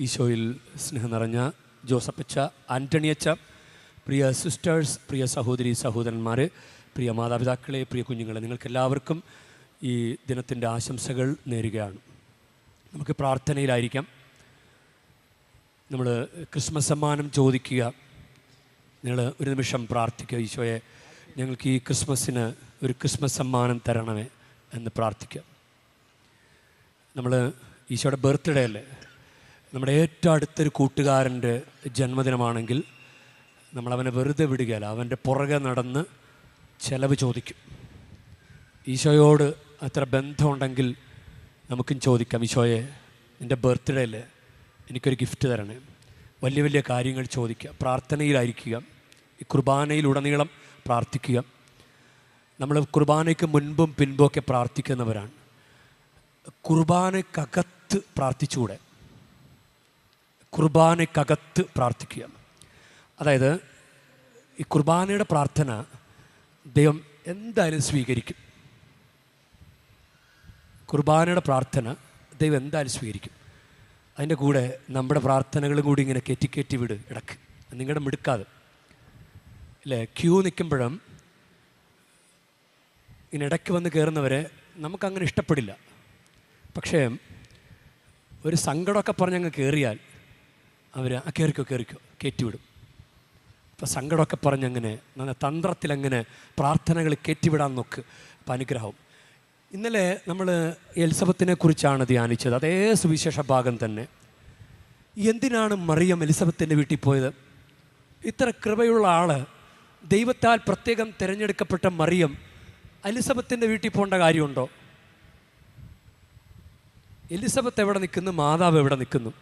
ഈശോയിൽ സ്നേഹം നിറഞ്ഞ ജോസഫച്ച ആന്റണിയച്ച പ്രിയ സിസ്റ്റേഴ്സ് പ്രിയ സഹോദരി സഹോദരന്മാർ പ്രിയ മാതാപിതാക്കളെ പ്രിയ കുഞ്ഞുങ്ങളെ നിങ്ങൾക്കെല്ലാവർക്കും ഈ ദിനത്തിന്റെ ആശംസകൾ നേരുകയാണ്. നമുക്ക് പ്രാർത്ഥനയിലായിരിക്കാം. നമ്മൾ ക്രിസ്മസ് സമ്മാനം ചോദിക്കുക. നിങ്ങൾ ഒരു നിമിഷം പ്രാർത്ഥിക്കുക. ഈശോയെ ഞങ്ങൾക്ക് ഈ ക്രിസ്മസിന് ഒരു ക്രിസ്മസ് സമ്മാനം തരണമേ എന്ന് പ്രാർത്ഥിക്കുക നമ്മൾ ഈശോയുടെ ബർത്ത്ഡേ അല്ലേ? നമ്മുടെ ഏറ്റവും അടുത്തൊരു കൂട്ടുകാരന്റെ ജന്മദിനമാണെങ്കിൽ നമ്മളവനെ വെറുതെ വിടുകയല്ല അവന്റെ പുറകെ നടന്ന് ചെലവ് ചോദിക്കും. ഈശോയോട് അത്ര ബന്ധമുണ്ടെങ്കിൽ നമുക്കും ചോദിക്കാം ഈശോയെ എന്റെ ബർത്ത്ഡേയിൽ എനിക്കൊരു ഗിഫ്റ്റ് തരണേ. വലിയ വലിയ കാര്യങ്ങൾ ചോദിക്കുക പ്രാർത്ഥനയിലായിരിക്കുക ഈ കുർബാനയിലുടനീളം പ്രാർത്ഥിക്കുക. നമ്മൾ കുർബാനയ്ക്ക് മുൻപും പിൻപും ഒക്കെ പ്രാർത്ഥിക്കുന്നവരാണ്. കുർബാനക്കകത്ത് പ്രാർത്ഥിച്ചുകൂടെ? കുർബാനക്കകത്ത് പ്രാർത്ഥിക്കുക അതായത് ഈ കുർബാനയുടെ പ്രാർത്ഥന ദൈവം എന്തായാലും സ്വീകരിക്കും. കുർബാനയുടെ പ്രാർത്ഥന ദൈവം എന്തായാലും സ്വീകരിക്കും. അതിന്റെ കൂടെ നമ്മുടെ പ്രാർത്ഥനകളും കൂടി ഇങ്ങനെ കയറ്റി കയറ്റി വിട് ഇടയ്ക്ക്. നിങ്ങളുടെ മിടുക്കാതെ. അല്ലേ? ക്യൂ നിൽക്കുമ്പോഴും ഇങ്ങനെ ഇടയ്ക്ക് വന്ന് കയറുന്നവരെ നമുക്കങ്ങനെ ഇഷ്ടപ്പെടില്ല. പക്ഷേ ഒരു സങ്കടമൊക്കെ പറഞ്ഞങ്ങ് കയറിയാൽ അവർ ആ കയറിക്കോ കയറിക്കോ കയറ്റിവിടും അപ്പോൾ സങ്കടമൊക്കെ പറഞ്ഞങ്ങനെ നല്ല തന്ത്രത്തിലങ്ങനെ പ്രാർത്ഥനകൾ കയറ്റിവിടാൻ നോക്ക് അപ്പം അനുഗ്രഹം ഇന്നലെ നമ്മൾ എലിസബത്തിനെ കുറിച്ചാണ് ധ്യാനിച്ചത്. അതേ സുവിശേഷ ഭാഗം തന്നെ. എന്തിനാണ് മറിയം എലിസബത്തിന്റെ വീട്ടിൽ പോയത്? ഇത്ര കൃപയുള്ള ആൾ ദൈവത്താൽ പ്രത്യേകം തിരഞ്ഞെടുക്കപ്പെട്ട മറിയം എലിസബത്തിന്റെ വീട്ടിൽ പോകേണ്ട കാര്യമുണ്ടോ? എലിസബത്ത് എവിടെ നിൽക്കുന്നു? മാതാവ് എവിടെ നിൽക്കുന്നു?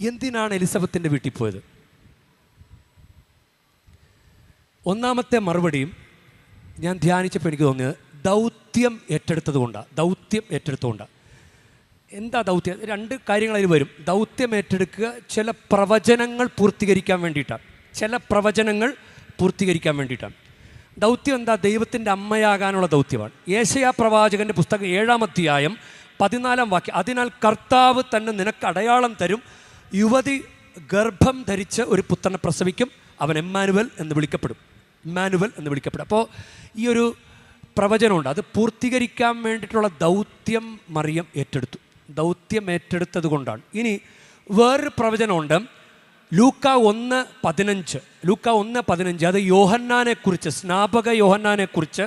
എന്തിനാണ് എലിസബത്തിന്റെ വീട്ടിൽ പോയത്? ഒന്നാമത്തെ മറുപടിയും ഞാൻ ധ്യാനിച്ചപ്പോൾ എനിക്ക് തോന്നിയത് ദൗത്യം ഏറ്റെടുത്തതുകൊണ്ടാണ് ദൗത്യം ഏറ്റെടുത്തുകൊണ്ടാണ് എന്താ ദൗത്യം? രണ്ട് കാര്യങ്ങൾ അതിൽ വരും. ദൗത്യം ഏറ്റെടുക്കുക ചില പ്രവചനങ്ങൾ പൂർത്തീകരിക്കാൻ വേണ്ടിയിട്ടാണ് ചില പ്രവചനങ്ങൾ പൂർത്തീകരിക്കാൻ വേണ്ടിയിട്ടാണ് ദൗത്യം എന്താ? ദൈവത്തിന്റെ അമ്മയാകാനുള്ള ദൗത്യമാണ്. ഏശയാ പ്രവാചകന്റെ പുസ്തകം ഏഴാം അധ്യായം പതിനാലാം വാക്യം അതിനാൽ കർത്താവ് തന്നെ നിനക്ക് അടയാളം തരും യുവതി ഗർഭം ധരിച്ച് ഒരു പുത്രനെ പ്രസവിക്കും. അവൻ എമ്മാനുവൽ എന്ന് വിളിക്കപ്പെടും. ഇമ്മാനുവൽ എന്ന് വിളിക്കപ്പെടും. അപ്പോൾ ഈ ഒരു പ്രവചനമുണ്ട്. അത് പൂർത്തീകരിക്കാൻ വേണ്ടിയിട്ടുള്ള ദൗത്യം മറിയം ഏറ്റെടുത്തു. ദൗത്യം ഏറ്റെടുത്തത് കൊണ്ടാണ്. ഇനി വേറൊരു പ്രവചനമുണ്ട്. ലൂക്ക ഒന്ന് പതിനഞ്ച്. ലൂക്ക ഒന്ന് പതിനഞ്ച്. അത് യോഹന്നാനെക്കുറിച്ച് സ്നാപക യോഹന്നാനെക്കുറിച്ച്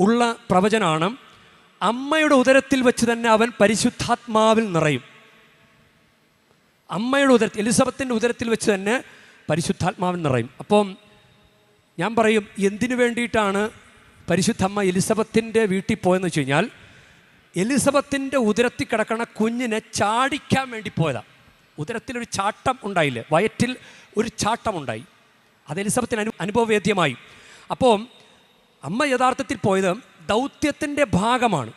ഉള്ള പ്രവചനമാണ്. അമ്മയുടെ ഉദരത്തിൽ വെച്ച് തന്നെ അവൻ പരിശുദ്ധാത്മാവിൽ നിറയും. അമ്മയുടെ ഉദരത്തിൽ എലിസബത്തിന്റെ ഉദരത്തിൽ വെച്ച് തന്നെ പരിശുദ്ധാത്മാവ് നിറയും. അപ്പം ഞാൻ പറയും എന്തിനു വേണ്ടിയിട്ടാണ് പരിശുദ്ധമ്മ എലിസബത്തിന്റെ വീട്ടിൽ പോയെന്ന് വെച്ച് കഴിഞ്ഞാൽ എലിസബത്തിന്റെ ഉദരത്തിൽ കിടക്കണ കുഞ്ഞിനെ ചാടിക്കാൻ വേണ്ടി പോയതാണ് ഉദരത്തിലൊരു ചാട്ടം ഉണ്ടായില്ലേ? വയറ്റിൽ ഒരു ചാട്ടം ഉണ്ടായി അത് എലിസബത്തിന് അനു അനുഭവവേദ്യമായി. അപ്പോൾ അമ്മ യഥാർത്ഥത്തിൽ പോയത് ദൗത്യത്തിന്റെ ഭാഗമാണ്.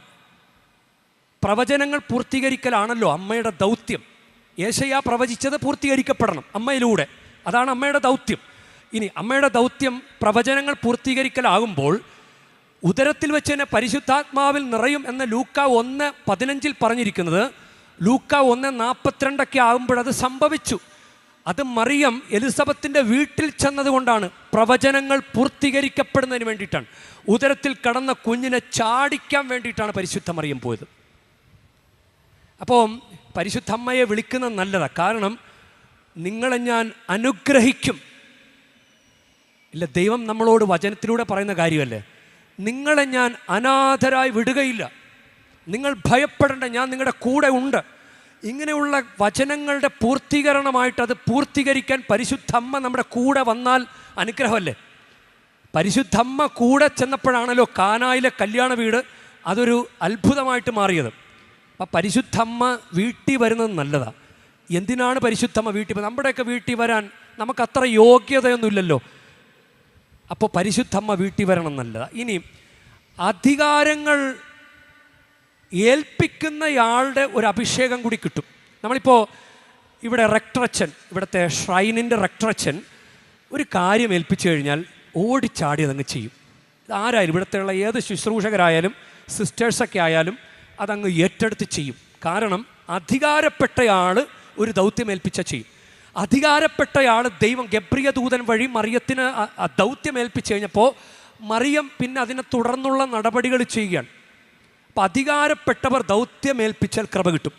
പ്രവചനങ്ങൾ പൂർത്തീകരിക്കലാണല്ലോ അമ്മയുടെ ദൗത്യം. ഏഷയ പ്രവചിച്ചത് പൂർത്തീകരിക്കപ്പെടണം അമ്മയിലൂടെ. അതാണ് അമ്മയുടെ ദൗത്യം. ഇനി അമ്മയുടെ ദൗത്യം പ്രവചനങ്ങൾ പൂർത്തീകരിക്കലാകുമ്പോൾ ഉദരത്തിൽ വെച്ച് തന്നെ പരിശുദ്ധാത്മാവിൽ നിറയും എന്ന ലൂക്ക ഒന്ന് പതിനഞ്ചിൽ പറഞ്ഞിരിക്കുന്നത്. ലൂക്ക ഒന്ന് നാൽപ്പത്തിരണ്ടൊക്കെ ആകുമ്പോഴത് സംഭവിച്ചു. അത് മറിയം എലിസബത്തിന്റെ വീട്ടിൽ ചെന്നതുകൊണ്ടാണ് പ്രവചനങ്ങൾ പൂർത്തീകരിക്കപ്പെടുന്നതിന് വേണ്ടിയിട്ടാണ്. ഉദരത്തിൽ കടന്ന കുഞ്ഞിനെ ചാടിക്കാൻ വേണ്ടിയിട്ടാണ് പരിശുദ്ധ മറിയം പോയത്. അപ്പോൾ പരിശുദ്ധമ്മയെ വിളിക്കുന്നത് നല്ലതാണ് കാരണം നിങ്ങളെ ഞാൻ അനുഗ്രഹിക്കും. ഇല്ല ദൈവം നമ്മളോട് വചനത്തിലൂടെ പറയുന്ന കാര്യമല്ലേ? നിങ്ങളെ ഞാൻ അനാഥരായി വിടുകയില്ല. നിങ്ങൾ ഭയപ്പെടേണ്ട ഞാൻ നിങ്ങളുടെ കൂടെ ഉണ്ട്. ഇങ്ങനെയുള്ള വചനങ്ങളുടെ പൂർത്തീകരണമായിട്ട് അത് പൂർത്തീകരിക്കാൻ പരിശുദ്ധമ്മ നമ്മുടെ കൂടെ വന്നാൽ അനുഗ്രഹമല്ലേ? പരിശുദ്ധമ്മ കൂടെ ചെന്നപ്പോഴാണല്ലോ കാനായിലെ കല്യാണ വീട് അതൊരു അത്ഭുതമായിട്ട് മാറിയത്. അപ്പം പരിശുദ്ധമ്മ വീട്ടിൽ വരുന്നത് നല്ലതാണ് എന്തിനാണ് പരിശുദ്ധമ്മ വീട്ടിൽ നമ്മുടെയൊക്കെ വീട്ടിൽ വരാൻ നമുക്കത്ര യോഗ്യതയൊന്നുമില്ലല്ലോ. അപ്പോൾ പരിശുദ്ധമ്മ വീട്ടിൽ വരണം നല്ലതാണ് ഇനി അധികാരങ്ങൾ ഏൽപ്പിക്കുന്നയാളുടെ ഒരു അഭിഷേകം കൂടി കിട്ടും. നമ്മളിപ്പോൾ ഇവിടെ റെക്ടറച്ചൻ ഇവിടുത്തെ ഷ്രൈനിന്റെ റെക്ടറച്ചൻ ഒരു കാര്യം ഏൽപ്പിച്ചു കഴിഞ്ഞാൽ ഓടിച്ചാടി അതങ്ങ് ചെയ്യും. ആരായാലും ഇവിടുത്തെയുള്ള ഏത് ശുശ്രൂഷകരായാലും സിസ്റ്റേഴ്സൊക്കെ ആയാലും അതങ്ങ് ഏറ്റെടുത്ത് ചെയ്യും. കാരണം അധികാരപ്പെട്ടയാൾ ഒരു ദൗത്യം ഏൽപ്പിച്ച ചെയ്യും. അധികാരപ്പെട്ടയാൾ ദൈവം ഗബ്രിയ ദൂതൻ വഴി മറിയത്തിന് ആ- ആ ദൗത്യം ഏൽപ്പിച്ചു കഴിഞ്ഞപ്പോൾ മറിയം പിന്നെ അതിനെ തുടർന്നുള്ള നടപടികൾ ചെയ്യുകയാണ്. അപ്പം അധികാരപ്പെട്ടവർ ദൗത്യമേൽപ്പിച്ചാൽ കൃപ കിട്ടും.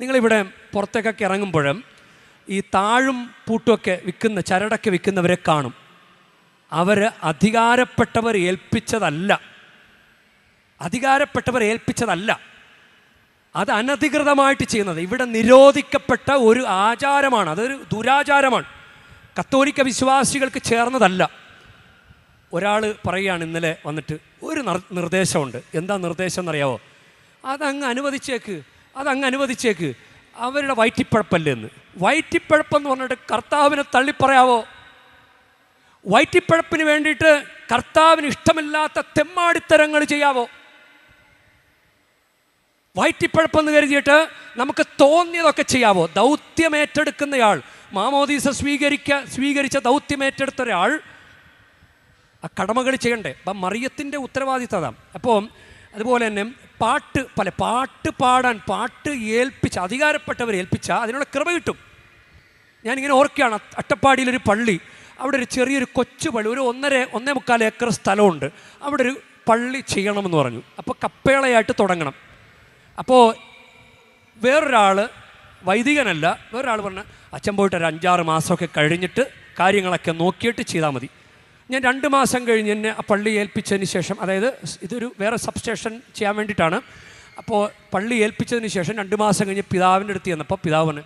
നിങ്ങളിവിടെ പുറത്തേക്കൊക്കെ ഇറങ്ങുമ്പോഴും ഈ താഴും പൂട്ടുമൊക്കെ വിൽക്കുന്ന ചരടൊക്കെ വിൽക്കുന്നവരെ കാണും. അവർ അധികാരപ്പെട്ടവർ ഏൽപ്പിച്ചതല്ല. അധികാരപ്പെട്ടവർ ഏൽപ്പിച്ചതല്ല. അത് അനധികൃതമായിട്ട് ചെയ്യുന്നത്. ഇവിടെ നിരോധിക്കപ്പെട്ട ഒരു ആചാരമാണ്. അതൊരു ദുരാചാരമാണ്. കത്തോലിക്ക വിശ്വാസികൾക്ക് ചേർന്നതല്ല. ഒരാൾ പറയുകയാണ് ഇന്നലെ വന്നിട്ട് ഒരു നർ- നിർദ്ദേശമുണ്ട്. എന്താ നിർദ്ദേശം എന്നറിയാവോ? അതങ്ങ് അനുവദിച്ചേക്ക്. അതങ്ങ് അനുവദിച്ചേക്ക്. അവരുടെ വയറ്റിപ്പഴപ്പല്ലേ എന്ന് വയറ്റിപ്പഴപ്പെന്ന് പറഞ്ഞിട്ട് കർത്താവിനെ തള്ളിപ്പറയാവോ? വയറ്റിപ്പഴപ്പിന് വേണ്ടിയിട്ട് കർത്താവിന് ഇഷ്ടമില്ലാത്ത തെമ്മാടിത്തരങ്ങൾ ചെയ്യാവോ? വയറ്റിപ്പഴപ്പെന്ന് കരുതിയിട്ട് നമുക്ക് തോന്നിയതൊക്കെ ചെയ്യാവോ? ദൗത്യം ഏറ്റെടുക്കുന്നയാൾ മാമോദീസ സ്വീകരിക്ക സ്വീകരിച്ച ദൗത്യം ഏറ്റെടുത്ത ഒരാൾ ആ കടമകൾ ചെയ്യണ്ടേ? അപ്പം മറിയത്തിന്റെ ഉത്തരവാദിത്തത അപ്പോൾ അതുപോലെ തന്നെ പാട്ട് പല പാട്ട് പാടാൻ പാട്ട് ഏൽപ്പിച്ച അധികാരപ്പെട്ടവർ ഏൽപ്പിച്ച അതിനുള്ള കൃപ കിട്ടും. ഞാനിങ്ങനെ ഓർക്കുകയാണ് അട്ടപ്പാടിയിലൊരു പള്ളി അവിടെ ഒരു ചെറിയൊരു കൊച്ചു പള്ളി ഒരു ഒന്നര ഒന്നേ മുക്കാൽ ഏക്കർ സ്ഥലമുണ്ട്. അവിടെ ഒരു പള്ളി ചെയ്യണമെന്ന് പറഞ്ഞു. അപ്പോൾ കപ്പേളയായിട്ട് തുടങ്ങണം. അപ്പോൾ വേറൊരാൾ വൈദികനല്ല വേറൊരാൾ പറഞ്ഞ അച്ഛൻ പോയിട്ട് ഒരു അഞ്ചാറ് മാസമൊക്കെ കഴിഞ്ഞിട്ട് കാര്യങ്ങളൊക്കെ നോക്കിയിട്ട് ചെയ്താൽ മതി. ഞാൻ രണ്ട് മാസം കഴിഞ്ഞ് എന്നെ ആ പള്ളി ഏൽപ്പിച്ചതിന് ശേഷം അതായത് ഇതൊരു വേറെ സബ്സ്റ്റേഷൻ ചെയ്യാൻ വേണ്ടിയിട്ടാണ്. അപ്പോൾ പള്ളി ഏൽപ്പിച്ചതിന് ശേഷം രണ്ട് മാസം കഴിഞ്ഞ് പിതാവിന്റെ അടുത്ത് ചെന്നപ്പോൾ പിതാവിന്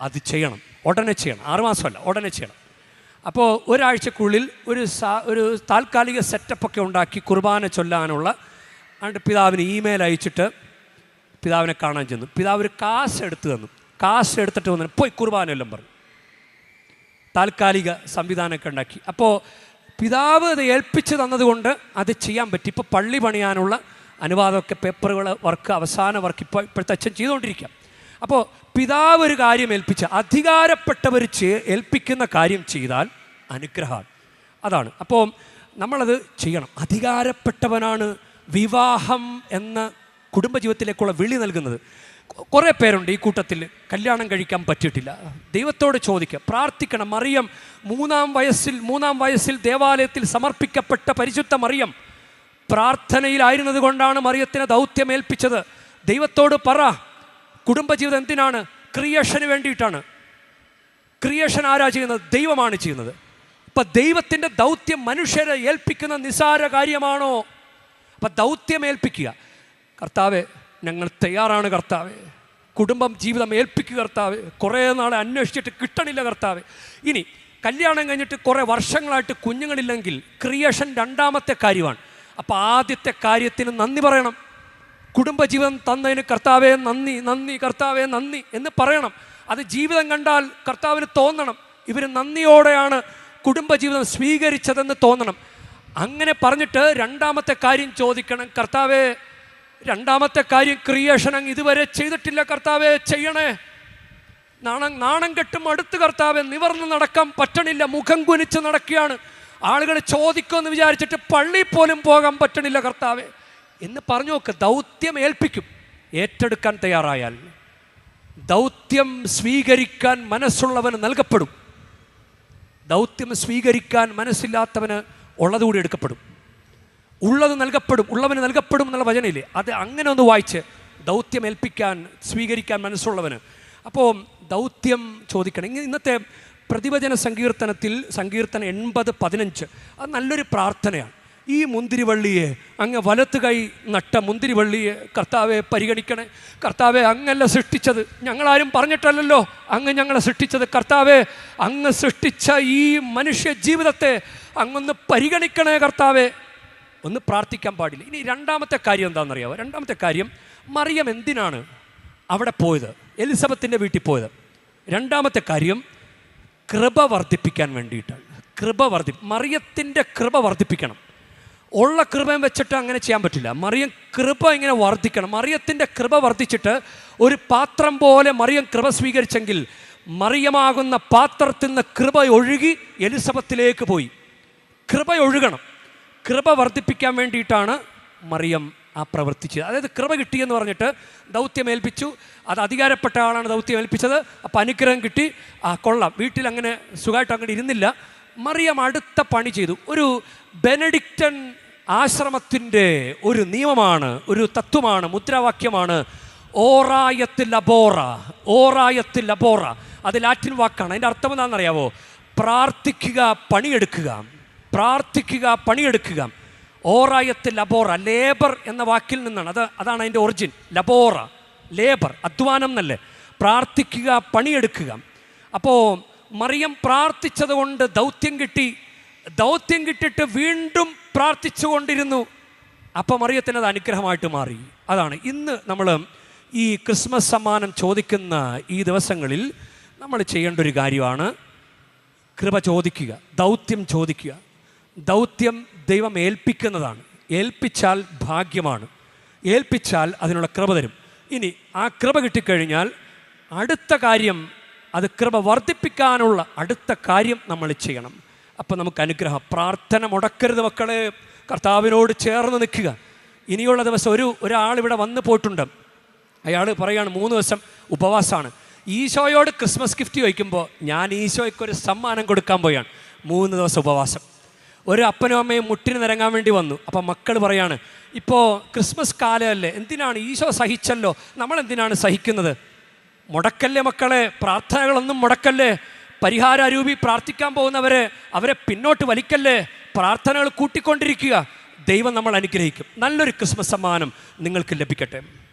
അത് ചെയ്യണം ഉടനെ ചെയ്യണം ആറ് മാസമല്ല ഉടനെ ചെയ്യണം. അപ്പോൾ ഒരാഴ്ചക്കുള്ളിൽ ഒരു സാ ഒരു താൽക്കാലിക സെറ്റപ്പൊക്കെ ഉണ്ടാക്കി കുർബാന ചൊല്ലാനുള്ള ആണ്ട് പിതാവിന് ഇമെയിൽ അയച്ചിട്ട് പിതാവിനെ കാണാൻ ചെന്നു. പിതാവ് ഒരു കാശ് എടുത്തു തന്നു. കാശ് എടുത്തിട്ട് വന്നു പോയി കുർബാന എല്ലാം പറഞ്ഞു. താൽക്കാലിക സംവിധാനമൊക്കെ ഉണ്ടാക്കി. അപ്പോൾ പിതാവ് അത് ഏൽപ്പിച്ച് തന്നതുകൊണ്ട് അത് ചെയ്യാൻ പറ്റി. ഇപ്പോൾ പള്ളി പണിയാനുള്ള അനുവാദമൊക്കെ പേപ്പറുകൾ വർക്ക് അവസാന വർക്ക് ഇപ്പോൾ ഇപ്പോഴത്തെ അച്ഛൻ ചെയ്തുകൊണ്ടിരിക്കുക അപ്പോൾ പിതാവ് ഒരു കാര്യം ഏൽപ്പിച്ച അധികാരപ്പെട്ടവർ ഏൽപ്പിക്കുന്ന കാര്യം ചെയ്താൽ അനുഗ്രഹമാണ്. അതാണ്. അപ്പോൾ നമ്മളത് ചെയ്യണം. അധികാരപ്പെട്ടവനാണ് വിവാഹം എന്ന കുടുംബജീവിതത്തിലേക്കുള്ള വിളി നൽകുന്നത്. കുറേ പേരുണ്ട് ഈ കൂട്ടത്തിൽ. കല്യാണം കഴിക്കാൻ പറ്റിയിട്ടില്ല. ദൈവത്തോട് ചോദിക്കുക പ്രാർത്ഥിക്കണം. മറിയം മൂന്നാം വയസ്സിൽ മൂന്നാം വയസ്സിൽ ദേവാലയത്തിൽ സമർപ്പിക്കപ്പെട്ട പരിശുദ്ധ മറിയം പ്രാർത്ഥനയിലായിരുന്നത് കൊണ്ടാണ് മറിയത്തിന് ദൗത്യമേൽപ്പിച്ചത് ദൈവത്തോട് പറ കുടുംബജീവിതം എന്തിനാണ്? ക്രിയേഷന് വേണ്ടിയിട്ടാണ്. ക്രിയേഷൻ ആരാ ചെയ്യുന്നത്? ദൈവമാണ് ചെയ്യുന്നത്. അപ്പം ദൈവത്തിന്റെ ദൗത്യം മനുഷ്യരെ ഏൽപ്പിക്കുന്ന നിസാര കാര്യമാണോ? അപ്പം ദൗത്യം ഏൽപ്പിക്കുക. കർത്താവെ ഞങ്ങൾ തയ്യാറാണ് കർത്താവ്. കുടുംബം ജീവിതം ഏൽപ്പിക്കുക കർത്താവ്. കുറേ നാളെ അന്വേഷിച്ചിട്ട് കിട്ടണില്ല കർത്താവ്. ഇനി കല്യാണം കഴിഞ്ഞിട്ട് കുറേ വർഷങ്ങളായിട്ട് കുഞ്ഞുങ്ങളില്ലെങ്കിൽ ക്രിയേഷൻ രണ്ടാമത്തെ കാര്യമാണ്. അപ്പോൾ ആദ്യത്തെ കാര്യത്തിന് നന്ദി പറയണം. കുടുംബജീവിതം തന്നതിന് കർത്താവെ നന്ദി നന്ദി കർത്താവെ നന്ദി എന്ന് പറയണം. അത് ജീവിതം കണ്ടാൽ കർത്താവിന് തോന്നണം. ഇവർ നന്ദിയോടെയാണ് കുടുംബജീവിതം സ്വീകരിച്ചതെന്ന് തോന്നണം. അങ്ങനെ പറഞ്ഞിട്ട് രണ്ടാമത്തെ കാര്യം ചോദിക്കണം. കർത്താവെ രണ്ടാമത്തെ കാര്യം ക്രിയേഷൻ അങ്ങ് ഇതുവരെ ചെയ്തിട്ടില്ല കർത്താവെ ചെയ്യണേ. നാണം നാണം കെട്ടും അടുത്ത് കർത്താവെ നിവർന്ന് നടക്കാൻ പറ്റണില്ല മുഖം കുനിച്ച് നടക്കുകയാണ്. ആളുകൾ ചോദിക്കുമെന്ന് വിചാരിച്ചിട്ട് പള്ളി പോലും പോകാൻ പറ്റണില്ല കർത്താവെ. എന്ന് പറഞ്ഞു നോക്ക് ദൗത്യം ഏൽപ്പിക്കും ഏറ്റെടുക്കാൻ തയ്യാറായാൽ. ദൗത്യം സ്വീകരിക്കാൻ മനസ്സുള്ളവന് നൽകപ്പെടും. ദൗത്യം സ്വീകരിക്കാൻ മനസ്സില്ലാത്തവന് ഉള്ളതുകൂടി എടുക്കപ്പെടും. ഉള്ളത് നൽകപ്പെടും ഉള്ളവന് നൽകപ്പെടും എന്നുള്ള വചനയില്ലേ? അത് അങ്ങനെ ഒന്ന് വായിച്ച് ദൗത്യം ഏൽപ്പിക്കാൻ സ്വീകരിക്കാൻ മനസ്സുള്ളവന്. അപ്പോൾ ദൗത്യം ചോദിക്കണം. ഇന്നത്തെ പ്രതിവചന സങ്കീർത്തനത്തിൽ സങ്കീർത്തനം എൺപത് പതിനഞ്ച് അത് നല്ലൊരു പ്രാർത്ഥനയാണ്. ഈ മുന്തിരിവള്ളിയെ അങ്ങ് വലത്ത് കൈ നട്ട മുന്തിരിവള്ളിയെ കർത്താവെ പരിഗണിക്കണേ. കർത്താവെ അങ്ങല്ല സൃഷ്ടിച്ചത്. ഞങ്ങളാരും പറഞ്ഞിട്ടല്ലല്ലോ അങ്ങ് ഞങ്ങളെ സൃഷ്ടിച്ചത്. കർത്താവെ അങ്ങ് സൃഷ്ടിച്ച ഈ മനുഷ്യ ജീവിതത്തെ അങ്ങൊന്ന് പരിഗണിക്കണേ കർത്താവെ. ഒന്ന് പ്രാർത്ഥിക്കാൻ പാടില്ല. ഇനി രണ്ടാമത്തെ കാര്യം എന്താണെന്നറിയാമോ രണ്ടാമത്തെ കാര്യം മറിയം എന്തിനാണ് അവിടെ പോയത്? എലിസബത്തിന്റെ വീട്ടിൽ പോയത്. രണ്ടാമത്തെ കാര്യം കൃപ വർദ്ധിപ്പിക്കാൻ വേണ്ടിയിട്ടാണ്. കൃപ വർദ്ധി മറിയത്തിന്റെ കൃപ വർദ്ധിപ്പിക്കണം. ഉള്ള കൃപയും വെച്ചിട്ട് അങ്ങനെ ചെയ്യാൻ പറ്റില്ല. മറിയം കൃപ ഇങ്ങനെ വർദ്ധിക്കണം. മറിയത്തിന്റെ കൃപ വർദ്ധിച്ചിട്ട് ഒരു പാത്രം പോലെ മറിയം കൃപ സ്വീകരിച്ചെങ്കിൽ മറിയമാകുന്ന പാത്രത്തിൽ നിന്ന് കൃപ ഒഴുകി എലിസബത്തിലേക്ക് പോയി. കൃപ ഒഴുകണം. കൃപ വർദ്ധിപ്പിക്കാൻ വേണ്ടിയിട്ടാണ് മറിയം ആ പ്രവർത്തിച്ചത് അതായത് കൃപ കിട്ടിയെന്ന് പറഞ്ഞിട്ട് ദൗത്യം ഏൽപ്പിച്ചു. അത് അധികാരപ്പെട്ട ആളാണ് ദൗത്യം ഏൽപ്പിച്ചത്. അപ്പം അനുഗ്രഹം കിട്ടി. ആ കൊള്ളാം. വീട്ടിൽ അങ്ങനെ സുഖമായിട്ട് അങ്ങനെ ഇരുന്നില്ല. മറിയം അടുത്ത പണി ചെയ്തു. ഒരു ബെനഡിക്റ്റൻ ആശ്രമത്തിന്റെ ഒരു നിയമമാണ് ഒരു തത്വമാണ് മുദ്രാവാക്യമാണ്. ഓറായത്തിൽ അബോറ ഓറായത്തിൽ അബോറ അത് ലാറ്റിൻ വാക്കാണ്. അതിന്റെ അർത്ഥം എന്താണെന്നറിയാവോ? പ്രാർത്ഥിക്കുക പണിയെടുക്കുക. പ്രാർത്ഥിക്കുക പണിയെടുക്കുക. ഓറായത്ത് ലബോറ ലേബർ എന്ന വാക്കിൽ നിന്നാണ്. അത് അതാണ് അതിന്റെ ഒറിജിൻ. ലബോറ ലേബർ അധ്വാനം എന്നല്ലേ. പ്രാർത്ഥിക്കുക പണിയെടുക്കുക. അപ്പോൾ മറിയം പ്രാർത്ഥിച്ചത് കൊണ്ട് ദൗത്യം കിട്ടി. ദൗത്യം കിട്ടിയിട്ട് വീണ്ടും പ്രാർത്ഥിച്ചു കൊണ്ടിരുന്നു അപ്പോൾ മറിയത്തിന് അത് അനുഗ്രഹമായിട്ട് മാറി. അതാണ് ഇന്ന് നമ്മൾ ഈ ക്രിസ്മസ് സമ്മാനം ചോദിക്കുന്ന ഈ ദിവസങ്ങളിൽ നമ്മൾ ചെയ്യേണ്ട ഒരു കാര്യമാണ് കൃപ ചോദിക്കുക ദൗത്യം ചോദിക്കുക. ദൗത്യം ദൈവം ഏൽപ്പിക്കുന്നതാണ്. ഏൽപ്പിച്ചാൽ ഭാഗ്യമാണ്. ഏൽപ്പിച്ചാൽ അതിനുള്ള കൃപ തരും. ഇനി ആ കൃപ കിട്ടിക്കഴിഞ്ഞാൽ അടുത്ത കാര്യം അത് കൃപ വർദ്ധിപ്പിക്കാനുള്ള അടുത്ത കാര്യം നമ്മൾ ചെയ്യണം. അപ്പം നമുക്ക് അനുഗ്രഹം. പ്രാർത്ഥന മുടക്കരുത് മക്കളെ. കർത്താവിനോട് ചേർന്ന് നിൽക്കുക. ഇനിയുള്ള ദിവസം ഒരു ഒരാൾ ഇവിടെ വന്നു പോയിട്ടുണ്ട്. അയാൾ പറയാണ് മൂന്ന് ദിവസം ഉപവാസമാണ്. ഈശോയോട് ക്രിസ്മസ് ഗിഫ്റ്റ് ചോദിക്കുമ്പോൾ ഞാൻ ഈശോയ്ക്ക് ഒരു സമ്മാനം കൊടുക്കാൻ പോയാണ്. മൂന്ന് ദിവസം ഉപവാസം. ഒരു അപ്പനും അമ്മയും മുട്ടിന് നിരങ്ങാൻ വേണ്ടി വന്നു. അപ്പം മക്കൾ പറയാണ് ഇപ്പോൾ ക്രിസ്മസ് കാലമല്ലേ എന്തിനാണ് ഈശോ സഹിച്ചല്ലോ? നമ്മൾ എന്തിനാണ് സഹിക്കുന്നത്? മുടക്കല്ലേ മക്കളെ പ്രാർത്ഥനകളൊന്നും മുടക്കല്ലേ. പരിഹാര അരൂപി പ്രാർത്ഥിക്കാൻ പോകുന്നവരെ അവരെ പിന്നോട്ട് വലിക്കല്ലേ. പ്രാർത്ഥനകൾ കൂട്ടിക്കൊണ്ടിരിക്കുക. ദൈവം നമ്മൾ അനുഗ്രഹിക്കും. നല്ലൊരു ക്രിസ്മസ് സമ്മാനം നിങ്ങൾക്ക് ലഭിക്കട്ടെ.